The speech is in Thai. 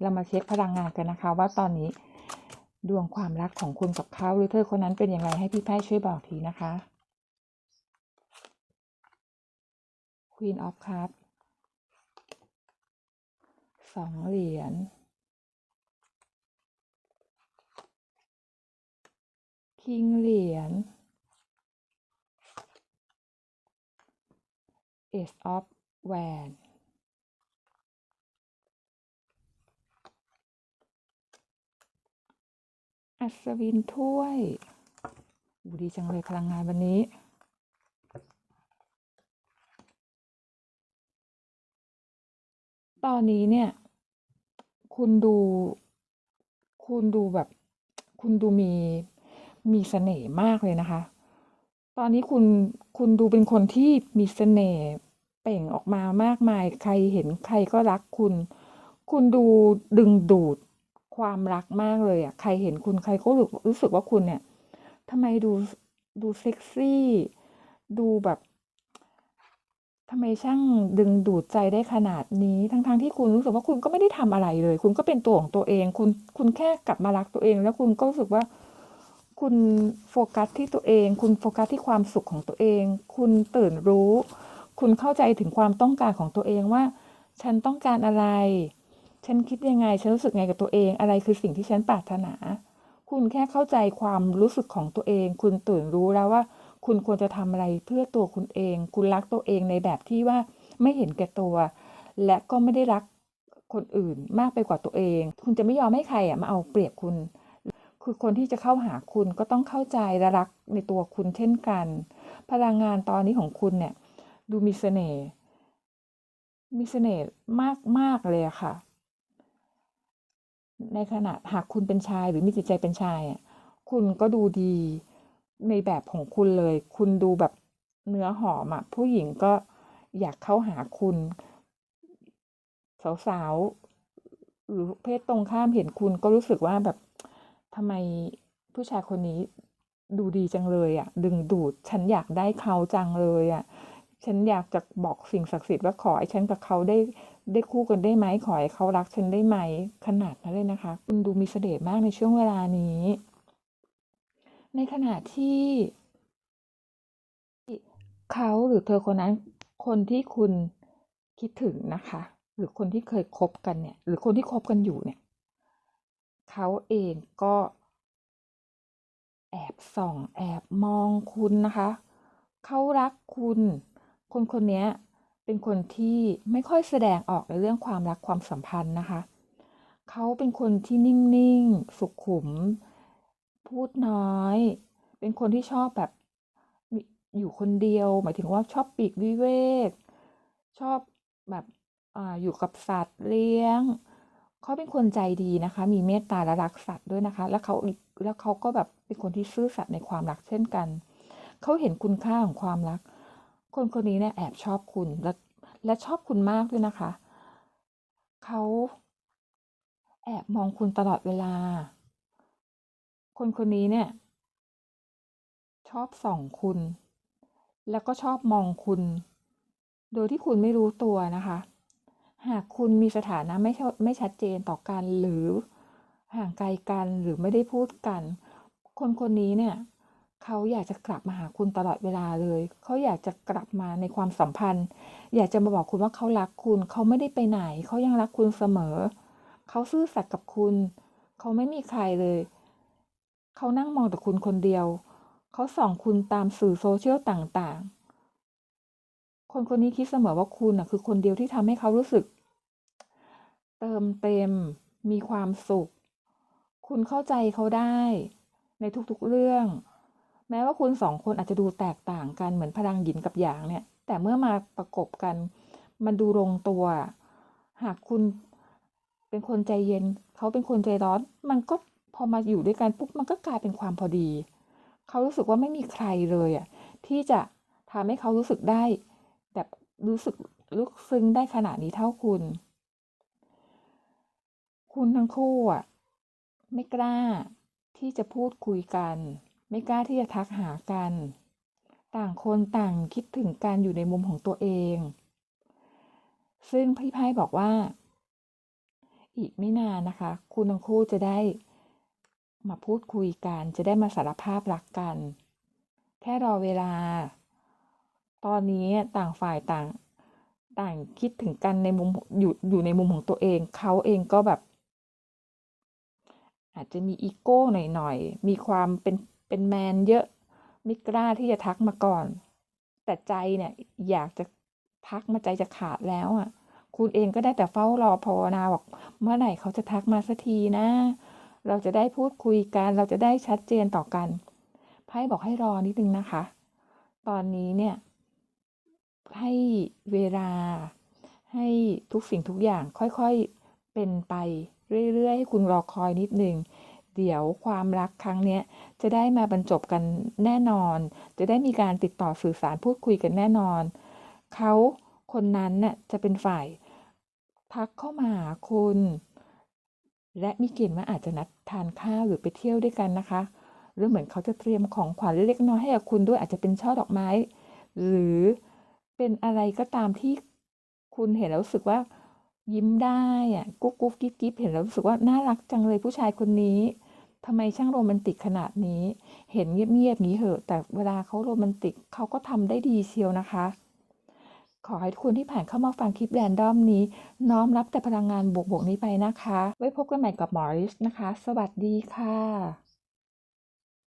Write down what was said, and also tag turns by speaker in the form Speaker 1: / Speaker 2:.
Speaker 1: เรามาเช็คพลังงานกันนะคะ ว่าตอนนี้ดวงความรักของคุณกับเขาหรือเธอคนนั้นเป็นอย่างไรให้พี่ไพ่ช่วยบอกทีนะคะ Queen of Cups สองเหรียญคิงเหรียญ Ace of แหวน อัศวินถ้วยอูดีจังเลยพลังงานวันนี้ ตอนนี้เนี่ย คุณดู คุณดูแบบ คุณดูมี มีเสน่ห์มากเลยนะคะ ตอนนี้คุณ คุณดูเป็นคนที่มีเสน่ห์เป่งออกมามากมาย ใครเห็นใครก็รักคุณ คุณดูดึงดูด ความรักมากเลยอะใครเห็นคุณใครก็รู้รู้สึกว่าคุณเนี่ยทำไมดูดูเซ็กซี่ ดูแบบทำไมช่างดึงดูดใจได้ขนาดนี้ ทั้งๆทที่คุณรู้สึกว่าคุณก็ไม่ได้ทำอะไรเลย คุณก็เป็นตัวของตัวเอง คุณคุณแค่กลับมารักตัวเอง แล้วคุณก็รู้สึกว่า คุณโฟกัสที่ตัวเอง คุณโฟกัสที่ความสุขของตัวเอง คุณตื่นรู้ คุณเข้าใจถึงความต้องการของตัวเองว่า ฉันต้องการอะไร ฉันคิดยังไง ฉันรู้สึกไงกับตัวเอง อะไรคือสิ่งที่ฉันปรารถนา คุณแค่เข้าใจความรู้สึกของตัวเอง คุณตื่นรู้แล้วว่า คุณควรจะทำอะไรเพื่อตัวคุณเอง คุณรักตัวเองในแบบที่ว่าไม่เห็นแก่ตัว และก็ไม่ได้รักคนอื่นมากไปกว่าตัวเอง คุณจะไม่ยอมให้ใครอะมาเอาเปรียบคุณ คือคนที่จะเข้าหาคุณก็ต้องเข้าใจและรักในตัวคุณเช่นกัน พลังงานตอนนี้ของคุณเนี่ย ดูมีเสน่ห์ มีเสน่ห์มากมากเลยค่ะ ในขณะหากคุณเป็นชายหรือมีจิตใจเป็นชายอะคุณก็ดูดีในแบบของคุณเลย คุณดูแบบเนื้อหอมอะผู้หญิงก็อยากเข้าหาคุณ สาวๆ หรือเพศตรงข้ามเห็นคุณก็รู้สึกว่าแบบทำไมผู้ชายคนนี้ดูดีจังเลยอะดึงดูดฉันอยากได้เขาจังเลยอะฉันอยากจะบอกสิ่งศักดิ์สิทธิ์ว่าขอให้ฉันกับเขาได้ ได้คู่กันได้ไหมขอให้เขารักฉันได้ไหม ขนาดนั้นเลยนะคะ คุณดูมีเสน่ห์มากในช่วงเวลานี้ ในขณะที่ เขาหรือเธอคนนั้น คนที่คุณคิดถึงนะคะ หรือคนที่เคยคบกันเนี่ย หรือคนที่คบกันอยู่เนี่ย เขาเองก็ แอบส่อง แอบมองคุณนะคะ เขารักคุณ คนคนนี้ เป็นคนที่ไม่ค่อยแสดงออกในเรื่องความรักความสัมพันธ์นะคะ เขาเป็นคนที่นิ่งๆ สุขุม พูดน้อย เป็นคนที่ชอบแบบอยู่คนเดียว หมายถึงว่าชอบปีกวิเวก ชอบแบบออยู่กับสัตว์เลี้ยง เขาเป็นคนใจดีนะคะ มีเมตตาและรักสัตว์ด้วยนะคะ แล้วเขาแล้วเขาก็แบบเป็นคนที่ซื่อสัตย์ในความรักเช่นกัน เขาเห็นคุณค่าของความรัก คนคนนี้เนี่ยแอบชอบคุณและและชอบคุณมากด้วยนะคะ เขาแอบมองคุณตลอดเวลา คนคนนี้เนี่ย ชอบส่องคุณ แล้วก็ชอบมองคุณ โดยที่คุณไม่รู้ตัวนะคะ หากคุณมีสถานะไม่ไม่ชัดเจนต่อกันหรือห่างไกลกันหรือไม่ได้พูดกัน คนคนนี้เนี่ย เขาอยากจะกลับมาหาคุณตลอดเวลาเลย เขาอยากจะกลับมาในความสัมพันธ์ อยากจะมาบอกคุณว่าเขารักคุณ เขาไม่ได้ไปไหน เขายังรักคุณเสมอ เขาซื่อสัตย์กับคุณ เขาไม่มีใครเลย เขานั่งมองแต่คุณคนเดียว เขาส่องคุณตามสื่อโซเชียลต่างๆ คนคนนี้คิดเสมอว่าคุณน่ะคือคนเดียวที่ทำให้เขารู้สึก เติมเต็ม มีความสุข คุณเข้าใจเขาได้ ในทุกๆเรื่อง แม้ว่าคุณสองคนอาจจะดูแตกต่างกันเหมือนพลังหยินกับหยางเนี่ย แต่เมื่อมาประกบกัน มันดูลงตัว หากคุณเป็นคนใจเย็น เขาเป็นคนใจร้อน มันก็พอมาอยู่ด้วยกันปุ๊บมันก็กลายเป็นความพอดี เขารู้สึกว่าไม่มีใครเลยอะที่จะทำให้เขารู้สึกได้ แบบรู้สึกลึกซึ้งได้ขนาดนี้เท่าคุณ คุณทั้งคู่อะ ไม่กล้าที่จะพูดคุยกัน ไม่กล้าที่จะทักหากัน ต่างคนต่างคิดถึงการอยู่ในมุมของตัวเอง ซึ่งพี่ไพ่บอกว่าออีกไม่นานนะคะ คุณทั้งคู่จะได้มาพูดคุยกัน จะได้มาสารภาพรักกัน แค่รอเวลา ตอนนี้ต่างฝ่ายต่าง ต่างคิดถึงกันในมุมอยู่อยู่ในมุมของตัวเอง เขาเองก็แบบ อาจจะมีอีโก้หน่อยๆ มีความเป็น เป็นแมนเยอะไม่กล้าที่จะทักมาก่อน แต่ใจเนี่ยอยากจะทักมาใจจะขาดแล้วอะ คุณเองก็ได้แต่เฝ้ารอภาวนาบอกเมื่อไหร่เขาจะทักมาสักทีนะ เราจะได้พูดคุยกัน เราจะได้ชัดเจนต่อกันไพ่บอกให้รอนิดนึงนะคะ ตอนนี้เนี่ย ให้เวลา ให้ทุกสิ่งทุกอย่างค่อยๆเป็นไปเรื่อยๆให้คุณรอคอยนิดนึง เดี๋ยวความรักครั้งนี้จะได้มาบรรจบกันแน่นอน จะได้มีการติดต่อสื่อสารพูดคุยกันแน่นอน เขาคนนั้นน่ะจะเป็นฝ่ายทักเข้ามาหาคุณ และมีเกณฑ์ว่าอาจจะนัดทานข้าวหรือไปเที่ยวด้วยกันนะคะ หรือเหมือนเขาจะเตรียมของขวัญเล็กๆน้อยให้กับคุณด้วยอาจจะเป็นช่อดอกไม้ หรือเป็นอะไรก็ตามที่คุณเห็นแล้วรู้สึกว่า ยิ้มได้อะกุ๊กกุ๊กกิ๊บกิ๊บเห็นแล้วรู้สึกว่าน่ารักจังเลยผู้ชายคนนี้ทำไมช่างโรแมนติกขนาดนี้ เห็นเงียบๆนี้เหอะ แต่เวลาเขาโรแมนติกเขาก็ทำได้ดีเชียวนะคะ ขอให้ทุกคนที่ผ่านเข้ามาฟังคลิปแรนดอมนี้ น้อมรับแต่พลังงานบวกๆนี้ไปนะคะ ไว้พบกันใหม่กับหมอริสนะคะ สวัสดีค่ะ